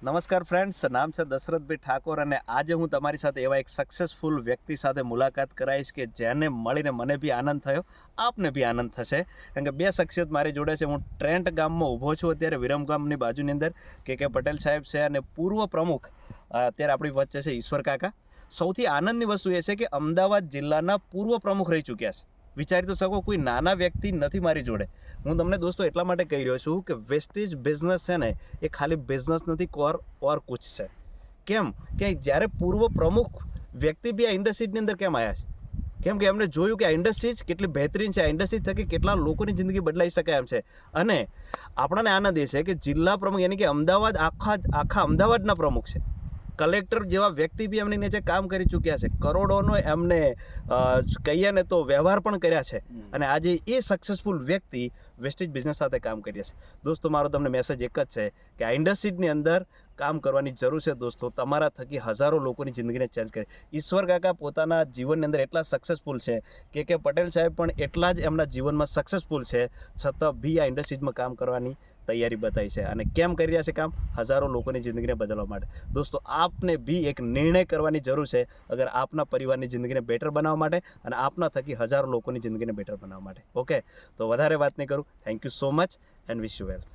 નમસ્કાર ફ્રેન્ડ્સ નામ છે દશરથભાઈ ઠાકોર અને આજે હું તમારી સાથે એવા એક સક્સેસફુલ વ્યક્તિ સાથે મુલાકાત કરાવીશ કે જેને મળીને મને બી આનંદ થયો, આપને બી આનંદ થશે. કારણ કે બે શખ્સિયત મારી જોડે છે, હું ટ્રેન્ટ ગામમાં ઊભો છું અત્યારે, વિરમ ગામની બાજુની અંદર, કે કે પટેલ સાહેબ છે અને પૂર્વ પ્રમુખ અત્યારે આપણી વચ્ચે છે ઈશ્વર કાકા. સૌથી આનંદની વસ્તુ એ છે કે અમદાવાદ જિલ્લાના પૂર્વ પ્રમુખ રહી ચૂક્યા છે. વિચારી તો શકો કોઈ નાના વ્યક્તિ નથી મારી જોડે. હું તમને દોસ્તો એટલા માટે કહી રહ્યો છું કે વેસ્ટેજ બિઝનેસ છે ને, એ ખાલી બિઝનેસ નથી, કોર, ઓર કુછ છે. કેમ? કે જ્યારે પૂર્વ પ્રમુખ વ્યક્તિ બી આ ઇન્ડસ્ટ્રીની અંદર કેમ આવ્યા છે? કેમ કે એમને જોયું કે આ ઇન્ડસ્ટ્રી કેટલી બહેતરીન છે, આ ઇન્ડસ્ટ્રી થકી કેટલા લોકોની જિંદગી બદલાઈ શકે એમ છે. અને આપણને આનંદ એ છે કે જિલ્લા પ્રમુખ, યાની કે અમદાવાદ આખા આખા અમદાવાદના પ્રમુખ છે. કલેક્ટર જેવા વ્યક્તિ બી એમની નીચે કામ કરી ચૂક્યા છે. કરોડોનો એમને કહીએ ને તો વ્યવહાર પણ કર્યા છે. અને આજે એ સક્સેસફુલ વ્યક્તિ વેસ્ટેજ બિઝનેસ સાથે કામ કરીએ છે. દોસ્તો મારો તમને મેસેજ એક જ છે કે આ ઇન્ડસ્ટ્રીની અંદર કામ કરવાની જરૂર છે દોસ્તો. તમારા થકી હજારો લોકોની જિંદગીને ચેન્જ કરે. ઈશ્વર કાકા પોતાના જીવનની અંદર એટલા સક્સેસફુલ છે કે કે પટેલ સાહેબ પણ એટલા જ એમના જીવનમાં સક્સેસફુલ છે, છતાં બી આ ઇન્ડસ્ટ્રીઝમાં કામ કરવાની તૈયારી બતાવી છે અને કેમ કરી રહ્યા છે કામ? હજારો લોકોની જિંદગીને બદલવા માટે. દોસ્તો, આપને બી એક નિર્ણય કરવાની જરૂર છે અગર આપના પરિવારની જિંદગીને બેટર બનાવવા માટે અને આપના થકી હજારો લોકોની જિંદગીને બેટર બનાવવા માટે. ઓકે તો વધારે વાત નહીં કરું. Thank you so much and wish you wealth